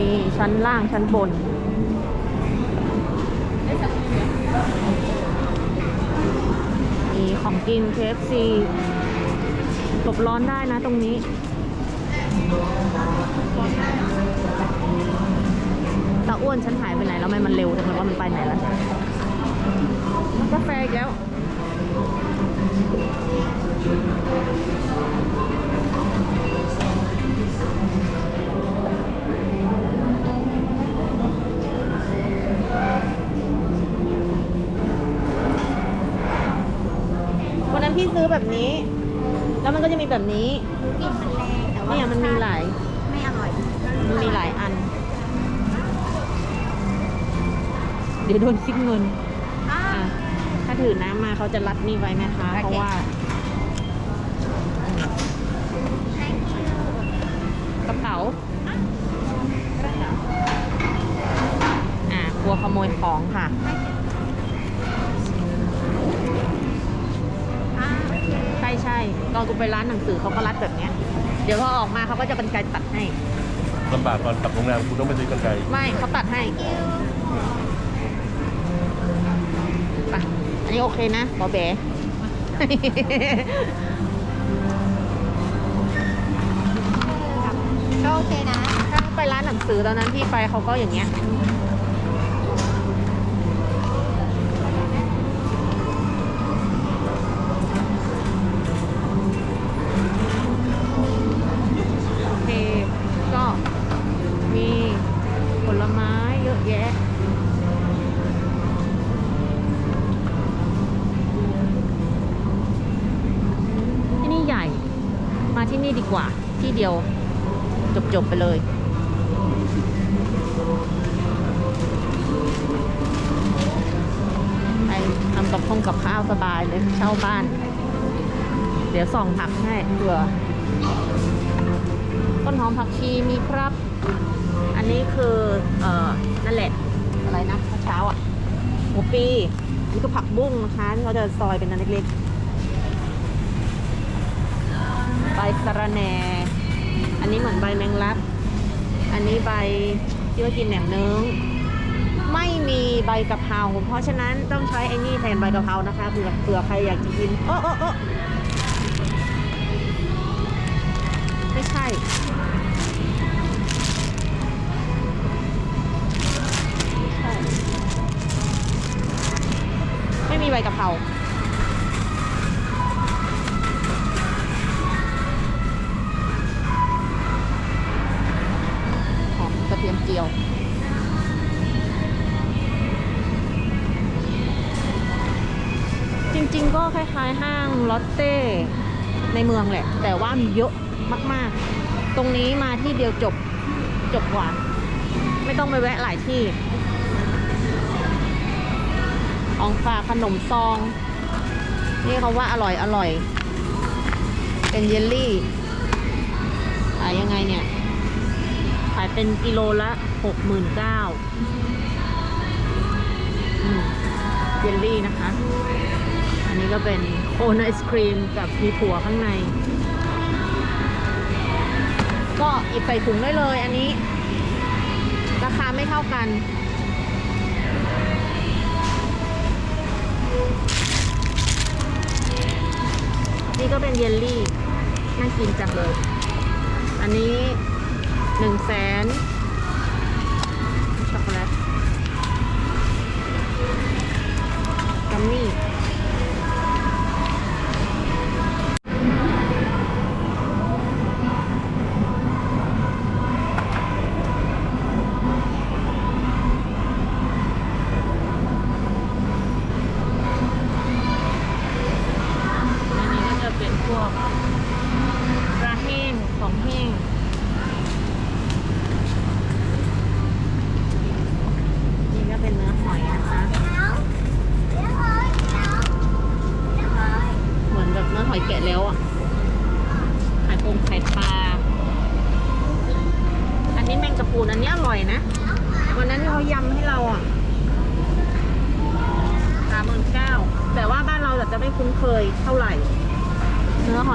มีชั้นล่างชั้นบน มีของกิน KFC หลบร้อนได้นะตรงนี้ตาอ้วนฉันหายไปไหนแล้วไมมันเร็วจังเลยว่ามันไปไหนแล้วกาแฟอีกแล้ว ซื้อแบบนี้ แล้วมันก็จะมีแบบนี้กลิ่นมันแรงแต่ว่าเนี่ยมันมีหลาย ไม่อร่อยมันมีหลายอัน เดี๋ยวโดนคิดเงินอ้าอะวถ้าถือน้ำมาเขาจะรัดนี่ไว้นะคะโอเคเพราะว่า กระเป๋าอะกลัวขโมยของค่ะ อ้าวโอเค ใช่ใช่ต อนกูไปร้านหนังสือเขาก็รัดแบบเนี้ย เดี๋ยวพอออกมาเขาก็จะเป็นไกรตัดให้ลำบากก่อนกลับโรงแรมคุณต้องไปซื้อกันไกลไม่เขาตัดให้ไปอันนี้โอเคนะบอแบก็โอเคนะ ถ้าไปร้านหนังสือตอนนั้นพี่ไปเขาก็อย่างเงี้ย เดียว จบ ๆ ไปเลย ไปทำกับพงกับข้าวสบายเลยเช่าบ้าน เดี๋ยวส่องผักให้เผื่อต้นหอมผักชีมีครับ อันนี้คือเอ่อนั่นแหละ อะไรนะเช้าอะหัวปีนี่ก็ผักบุ้งนะคะที่เขาจะซอยเป็นอันเล็กๆใบสะระแหน่ นนี้เหมือนใบแมงลัก อันนี้ใบที่ว่ากินแหนมเนื้อไม่มีใบกะเพราเพราะฉะนั้นต้องใช้ไอ้นี่แทนใบกะเพรานะคะเผื่อเผื่อใครอยากจะกินโอ้โอ้โอ้ไม่ใช่ไม่ใช่ไม่มีใบกะเพรา ระเทียมเจียวจริงๆ ก็คล้ายๆ ห้างลอตเต้ในเมืองแหละ แต่ว่ามีเยอะมากๆ ตรงนี้มาที่เดียวจบจบกว่า ไม่ต้องไปแวะหลายที่องฝากขนมซอง นี่เขาว่าอร่อยอร่อย เป็นเยลลี่ขายยังไงเนี่ยายเป็นกิโลละหกหมื่นเก้าเยลลี่นะคะ อันนี้ก็เป็นโคนไอศครีมกับมีถั่วข้างใน ก็หยิบใส่ถุงได้เลยอันนี้ ราคาไม่เท่ากันนี่ก็เป็นเยลลี่น่ากินจังเลย อันนี้หนึ่งแส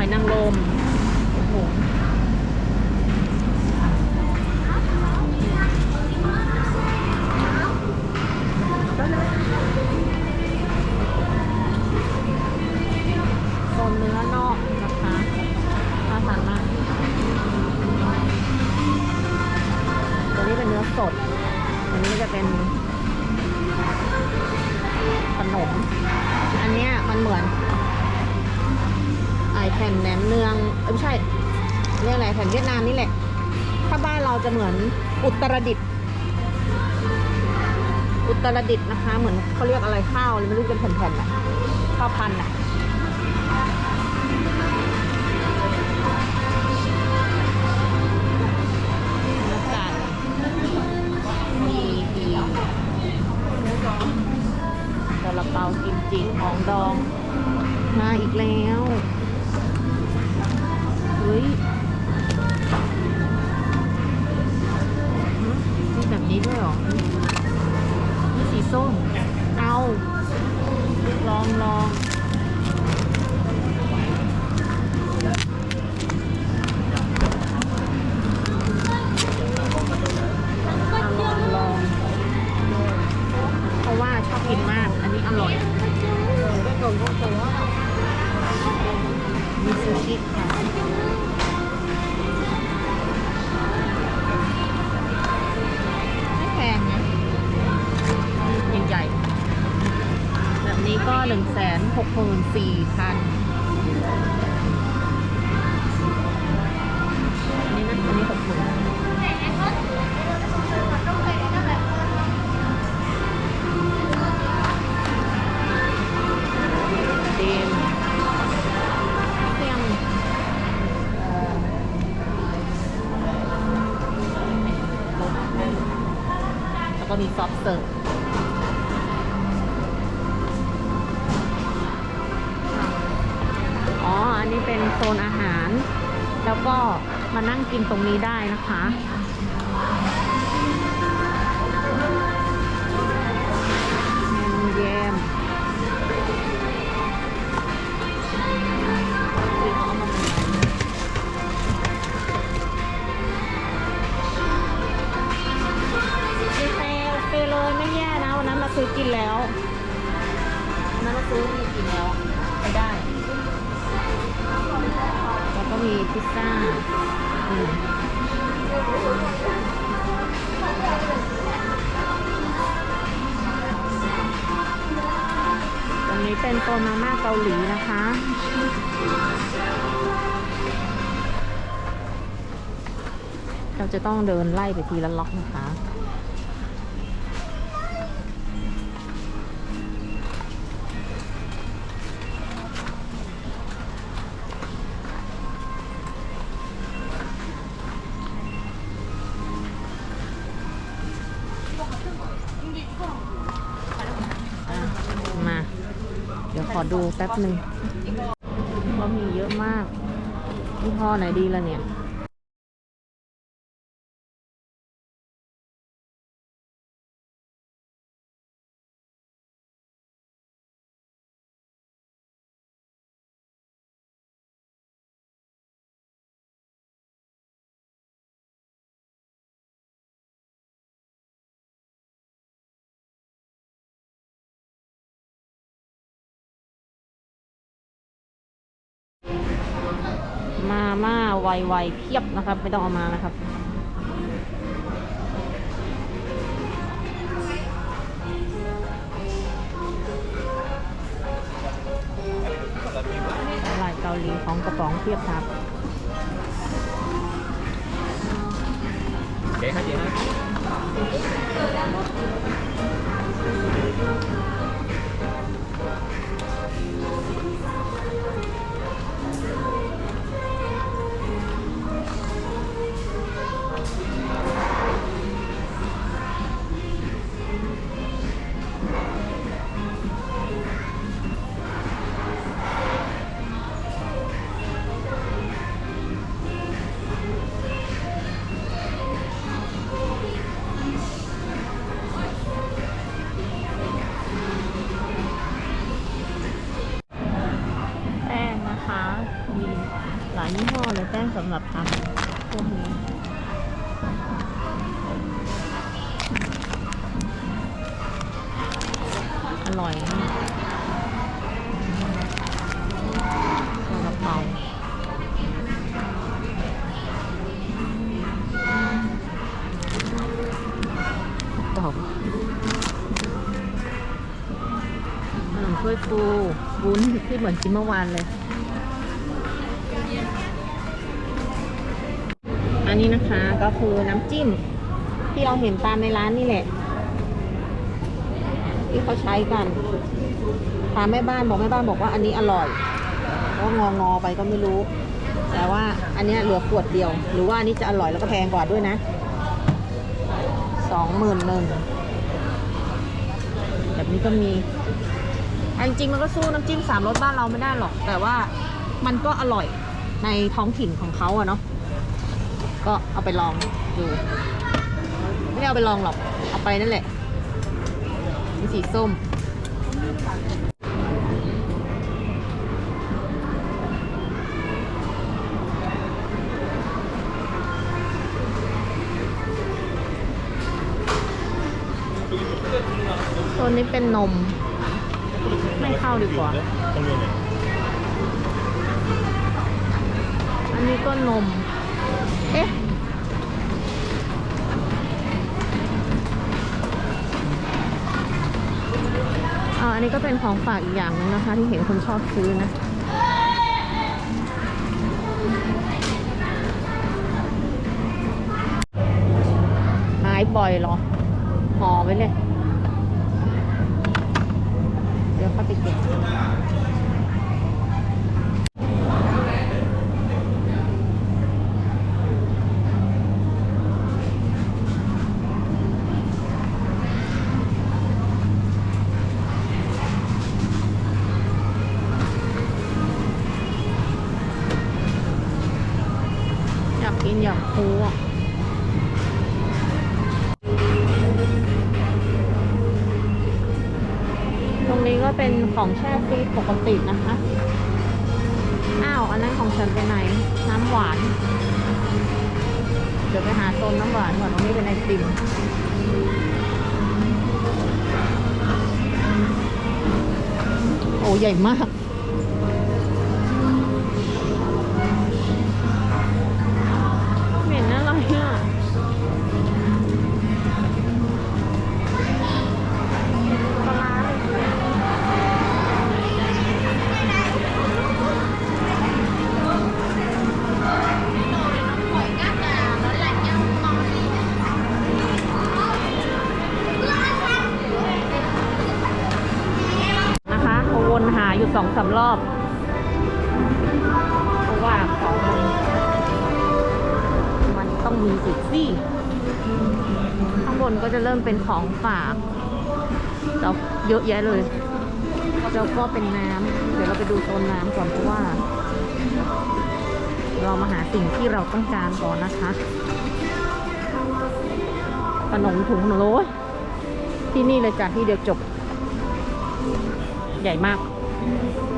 อยนางรม จะเหมือนอุตรดิตถ์อุตรดิตถ์นะคะ เหมือนเขาเรียกอะไรข้าวเลยไม่รู้เป็นแผ่นๆอะข้าวพันธุ์อะ สี่พันอันนี้นะอันนี้หกหมื่นเต็มเทียมแล้วก็มีซอฟเสิร์ฟ โซนอาหาร แล้วก็มานั่งกินตรงนี้ได้นะคะ เราจะต้องเดินไล่ไปทีละล็อกนะคะมา เดี๋ยวขอดูแป๊บหนึ่งก็มีเยอะมากยี่ห้อไหนดีล่ะเนี่ย มาม่าไวๆเพียบนะครับ ไม่ต้องเอามานะครับสายเกาหลีของกระป๋องเพียบครับเจ๊ครับเจ๊ครั เปาขนมถ้วยฟูวุ้นที่เหมือนกินเมื่อวานเลย อันนี้นะคะก็คือน้ำจิ้ม ที่เราเห็นตามในร้านนี่แหละ ที่เขาใช้กันถามแม่บ้านบอกแม่บ้านบอกว่าอันนี้อร่อยก็งองอไปก็ไม่รู้ แต่ว่าอันนี้เหลือขวดเดียว หรือว่าอันนี้จะอร่อยแล้วก็แพงกว่าด้วยนะ สองหมื่นหนึ่งแบบนี้ก็มี อันจริงมันก็สู้น้ำจิ้มสามรสบ้านเราไม่ได้หรอก แต่ว่ามันก็อร่อยในท้องถิ่นของเขาอะเนาะก็เอาไปลองดูไม่ได้เอาไปลองหรอก เอาไปนั่นแหละมีสีส้ม นี้เป็นนม ไม่เข้าดีกว่า อันนี้ก็นม เอ๊ะ อันนี้ก็เป็นของฝากอีกอย่างนึงนะคะ ที่เห็นคนชอบซื้อนะหายบ่อยเหรอห่อไว้เลย เของแช่ฟรีปกตินะคะ อ้าว อันนั้นของฉันไปไหน น้ำหวาน เดี๋ยวไปหาโซนน้ำหวานก่อนตรงนี้เป็นไอติมโอ้ใหญ่มาก สองสามรอบเพราะว่าของมันมันต้องมีสิสิข้างบนก็จะเริ่มเป็นของฝากแล้วเยอะแยะเลยแล้วก็เป็นน้ำเดี๋ยวเราไปดูโซนน้ำก่อนเพราะว่า เรามาหาสิ่งที่เราต้องการก่อนนะคะขนมถุงหนูโรยที่นี่เลยจ้ะที่เดียวจบ ใหญ่มาก Thank you.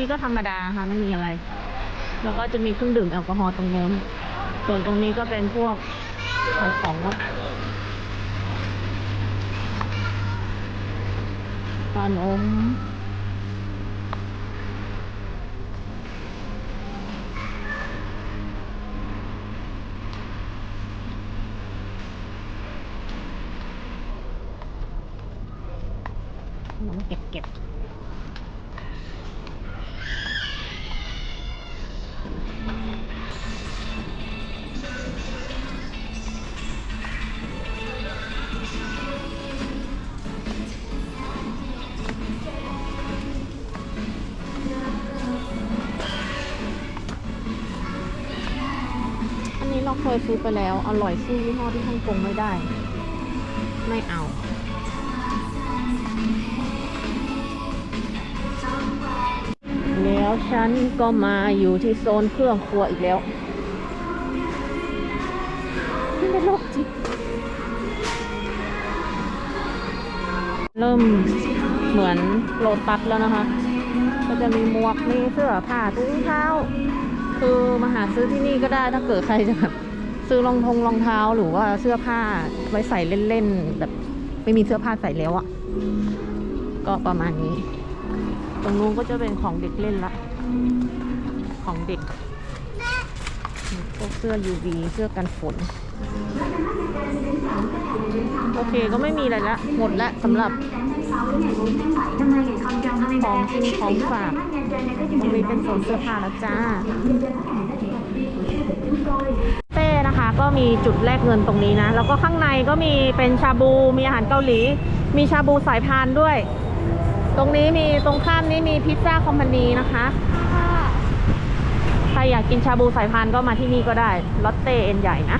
นี้ก็ธรรมดาค่ะไม่มีอะไร แล้วก็จะมีเครื่องดื่มแอลกอฮอล์ตรงนู้นส่วนตรงนี้ก็เป็นพวกขายของว่าขนมขนมเก็บเก็บ ยซื้อไปแล้ว อร่อยสู้ยี่ห้อที่ฮ่องกงไม่ได้ ไม่เอา แล้วฉันก็มาอยู่ที่โซนเครื่องครัวอีกแล้วนี่เป็นโรคจิตเริ่มเหมือนโลตัสแล้วนะคะ ก็จะมีหมวก มีเสื้อผ้าถุงเท้า คือมาหาซื้อที่นี่ก็ได้ถ้าเกิดใครจะแบบ ซื้อรองทงรองเท้าหรือว่าเสื้อผ้าไว้ใส่เล่นๆแบบไม่มีเสื้อผ้าใส่แล้วอะ่ะ ก็ประมาณนี้ ตรงนู้นก็จะเป็นของเด็กเล่นละ ของเด็กพวกเสื้อ UV เสื้อกันฝน โอเคก็ไม่มีอะไรละ หมดละสำหรับของกินของฝากตรงนี้เป็นโซนเสื้อผ้าแล้วจ้า ก็มีจุดแลกเงินตรงนี้นะ แล้วก็ข้างในก็มีเป็นชาบู มีอาหารเกาหลี มีชาบูสายพานด้วย ตรงนี้มีตรงข้ามนี้มีพิซซ่าคอมพานีนะคะใครอยากกินชาบูสายพานก็มาที่นี่ก็ได้ลอตเต้เอ็นใหญ่นะ